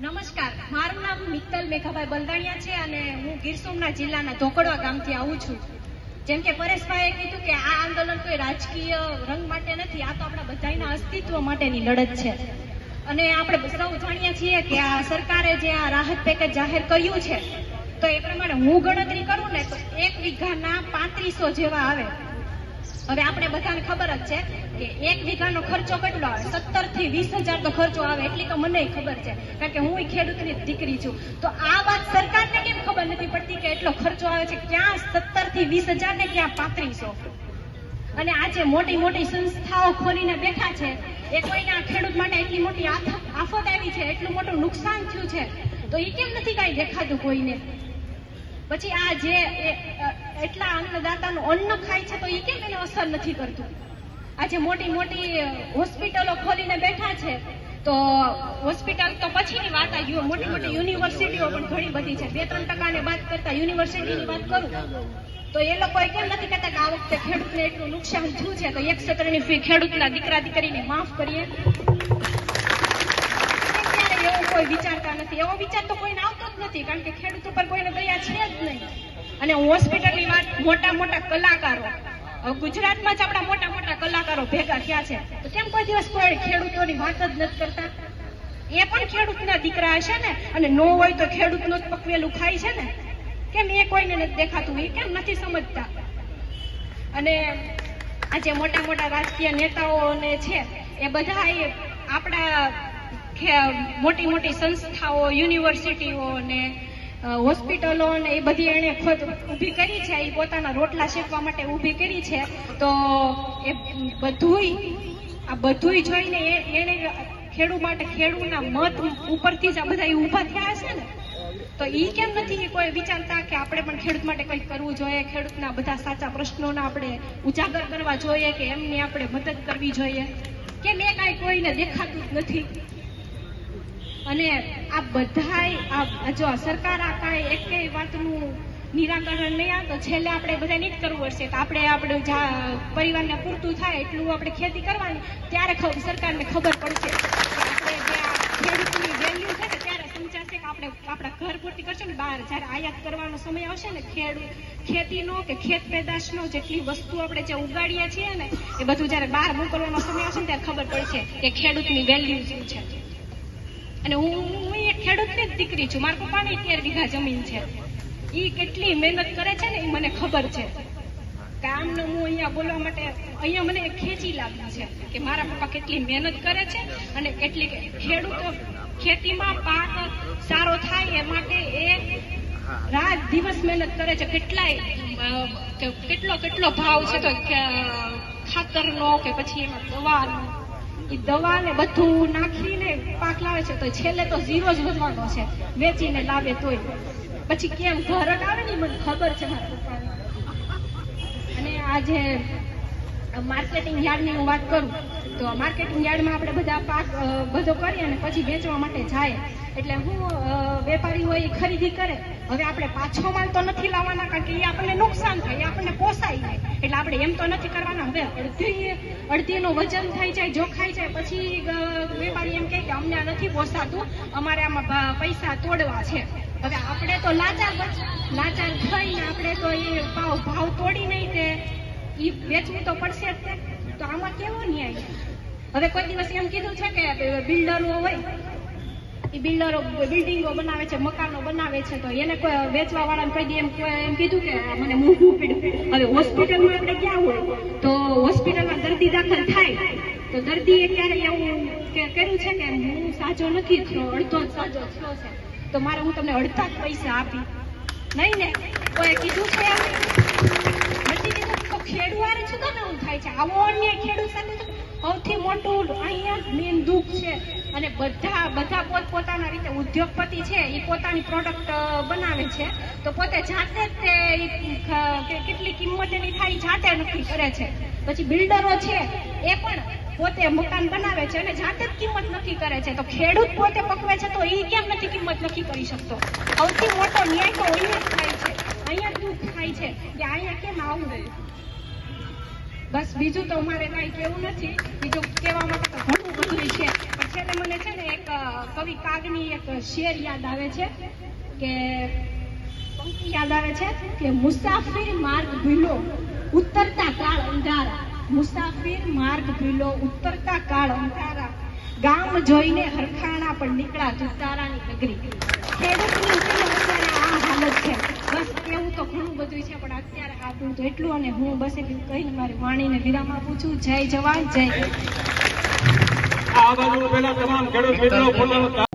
નમસ્કાર, મારું નામ મિત્તલ મેઘાભાઈ બલદાણિયા છે અને હું ગીર જિલ્લાના ધોકડવા ગામથી આવું છું. જેમ કે પરેશભાઈએ કીધું કે આ આંદોલન કોઈ રાજકીય રંગ માટે નથી, આ તો આપણા બધાના અસ્તિત્વ માટેની લડત છે. અને આપણે સૌ જાણીએ છીએ કે આ સરકારે જે આ રાહત પેકેજ જાહેર કર્યું છે, તો એ પ્રમાણે હું ગણતરી કરું ને તો એક વીઘાના પાંત્રીસો જેવા આવે. હવે આપણે બધાને ખબર જ છે કે એક વીઘાનો ખર્ચો કેટલો આવે? સત્તરથી વીસ હજાર તો ખર્ચો આવે, એટલી તો મને ખબર છે, કારણ કે હું ખેડૂતની દીકરી છું. તો આ વાત સરકારને કેમ ખબર નથી પડતી કે એટલો ખર્ચો આવે છે? ક્યાં સત્તરથી વીસ હજાર ને ક્યાં પાંત્રીસો? અને આજે મોટી મોટી સંસ્થાઓ ખોલીને બેઠા છે એ કોઈના ખેડૂત માટે એટલી મોટી આફત આવી છે, એટલું મોટું નુકસાન થયું છે, તો એ કેમ નથી કાંઈ દેખાતું કોઈને? પછી આ જે એટલા અન્નદાતાનું અન્ન ખાય છે, તો એ કેમ એને અસર નથી કરતું? આજે મોટી મોટી હોસ્પિટલો ખોલીને બેઠા છે, તો હોસ્પિટલ તો પછીની વાત આવી મોટી મોટી યુનિવર્સિટીઓ પણ ઘણી બધી છે. બે ત્રણ ટકાને વાત કરતા યુનિવર્સિટીની વાત કરું. તો એ લોકો કેમ નથી કહેતા કે આ વખતે ખેડૂતને એટલું નુકસાન થયું છે? તો એક સત્રની ફી ખેડૂતના દીકરા દીકરીને માફ કરીએ. એવો કોઈ વિચારતા નથી? એવો વિચાર તો કોઈને આવતો જ નથી, કારણ કે ખેડૂત ઉપર કોઈને દયા છે જ નહીં. અને હોસ્પિટલની વાત મોટા મોટા કલાકારો ગુજરાતમાં જ આપણા મોટા મોટા કલાકારો ભેગા થયા છે. તો કેમ કોઈ દિવસ કોઈ ખેડૂતોની વાત જ નથી કરતા? એ પણ ખેડૂતના દીકરા હશે ને? અને નો હોય તો ખેડૂતનું જ પકવેલું ખાય છે ને? કેમ એ કોઈને નથી દેખાતું, એ કેમ નથી સમજતા? અને આ જે મોટા મોટા રાજકીય નેતાઓને છે, એ બધા આપણા મોટી મોટી સંસ્થાઓ, યુનિવર્સિટીઓ ને હોસ્પિટલો ને એ બધી એણે ખોદ ઊભી કરી છે, એ પોતાના રોટલા શેકવા માટે ઊભી કરી છે. તો એ બધુંય, આ બધુંય જોઈને એણે ખેડૂ માટે ખેડૂના મત ઉપરથી જ આ બધા ઊભા થયા હશે ને? તો ઈ કેમ નથી કોઈ વિચારતા કે આપણે પણ ખેડૂત માટે કંઈક કરવું જોઈએ, ખેડૂતના બધા સાચા પ્રશ્નોના આપણે ઉજાગર કરવા જોઈએ કે એમની આપણે મદદ કરવી જોઈએ? કેમ એ કાંઈ કોઈને દેખાતું જ નથી? અને આ બધાય, આ જો સરકાર આ કાંઈ એકેય વાતનું નિરાકરણ નહીં આવે તો છેલ્લે આપણે બધાને જ કરવું પડશે. કે આપણે આપણે પરિવારને પૂરતું થાય એટલું આપણે ખેતી કરવાની, ત્યારે સરકારને ખબર પડશે કે આપણે જે આ ખેડૂતની વેલ્યુ છે ને ત્યારે સમજાશે કે આપણે આપણા ઘર પૂરતી કરશું ને બહાર. જ્યારે આયાત કરવાનો સમય આવશે ને ખેડૂત ખેતીનો કે ખેત પેદાશનો જેટલી વસ્તુ આપણે જે ઉગાડીએ છીએ ને, એ બધું જ્યારે બહાર મોકલવાનો સમય આવશે ને, ત્યારે ખબર પડશે કે ખેડૂતની વેલ્યુ શું છે. અને હું હું એક ખેડૂતની જ દીકરી છું. મારા પપ્પાની તેર વીઘા જમીન છે. એ કેટલી મહેનત કરે છે ને એ મને ખબર છે. કે આમને હું અહીંયા બોલવા માટે, અહીંયા મને ખેંચી લાગી છે કે મારા પપ્પા કેટલી મહેનત કરે છે અને કેટલી ખેડૂતો ખેતીમાં પાક સારો થાય એ માટે એ રાત દિવસ મહેનત કરે છે. કેટલાય કેટલો કેટલો ભાવ છે તો ખાતરનો કે પછી એમાં દવાનો. એ દવા ને બધું નાખીને પાક લાવે છે તો છેલ્લે તો ઝીરો જ વધવાનો છે. વેચીને લાવે તોય. પછી કેમ ઘર આવે ને મને ખબર છે મારા પપ્પાને. અને આજે માર્કેટિંગ યાર્ડની હું વાત કરું, તો માર્કેટિંગ યાર્ડમાં આપણે બધા પાક બધો કરીએ અને પછી વેચવા માટે જાય. એટલે હું વેપારી હોય એ ખરીદી કરે. હવે આપણે પાછો માલ તો નથી લાવવાના કારણ કે એ આપણને નુકસાન થાય એ આપણને પોસાય જાય એટલે આપણે એમ તો નથી કરવાના. હવે અડધી, અડધીનું વજન થઈ જાય, જોખાઈ જાય, પછી વેપારી એમ કહે કે અમને નથી પોસાતું, અમારે આમાં પૈસા તોડવા છે. હવે આપણે તો લાચાર લાચાર થઈને આપણે તો એ ભાવ ભાવ તોડી નહીં તે ઈ વેચવું તો પડશે જ. તો. આમાં કેવો ન્યાય? હવે કોઈ દિવસ એમ કીધું છે કે બિલ્ડરો હોય એ બિલ્ડરો, બિલ્ડિંગો બનાવે છે, મકાનો બનાવે છે, તો એને કોઈ વેચવા વાળાને કહી દે એમ એમ કીધું કે મને મોંઘું પડ્યું હવે હોસ્પિટલમાં આપણે ક્યાં હોય, તો હોસ્પિટલમાં દર્દી દાખલ થાય, તો દર્દીએ ક્યારે એવું કે કર્યું છે કે હું સાજો નથી થયો, અડધો જ સાજો થયો છે, તો મારે હું તમને અડધા જ પૈસા આપી. નહીં ને, કોઈ કીધું છે આવો અન્ય ખેડૂત સાથે. સૌથી મોટું અહીંયા મેન દુઃખ છે. અને બધા બધા પોતપોતાના રીતે ઉદ્યોગપતિ છે એ પોતાની પ્રોડક્ટ બનાવે છે. તો પોતે જાતે જ તે કેટલી કિંમત એની થાય જાતે નક્કી કરે છે. પછી બિલ્ડરો છે, એ પણ પોતે મકાન બનાવે છે અને જાતે જ કિંમત નક્કી કરે છે. તો ખેડૂત પોતે પકવે છે તો એ કેમ નથી કિંમત નક્કી કરી શકતો? સૌથી મોટો ન્યાય તો અહીંયા જ થાય છે. અહીંયા દુઃખ થાય છે કે અહીંયા કેમ આવું રહ્યું? બસ બીજું તો મારે કાંઈ કેવું નથી. બીજું કહેવા માટે તો ઘણું બધું છે. પણ છેલ્લે મને છે ને એક કવિ કાગની એક શેર યાદ આવે છે કે પંક્તિ યાદ આવે છે કે મુસાફિર માર્ગ ભીલો, ઉતરતા કાળ અંધારા. મુસાફિર માર્ગ ભૂલો, ઉતરતા કાળ અંધારા. ગામ જોઈને હરખાણા પણ નીકળ્યા જુતારાની નગરી ખેડૂતની અત્યારે આ હાલત છે બસ કેવું તો ઘણું બધું છે પણ અત્યારે હતું એટલું અને હું બસ એટલું કહીને મારી વાણીને વિરામ આપું છું જય જવાન, જય કિસાન. આ બાજુ પેલા તમામ ખેડૂત મિત્રો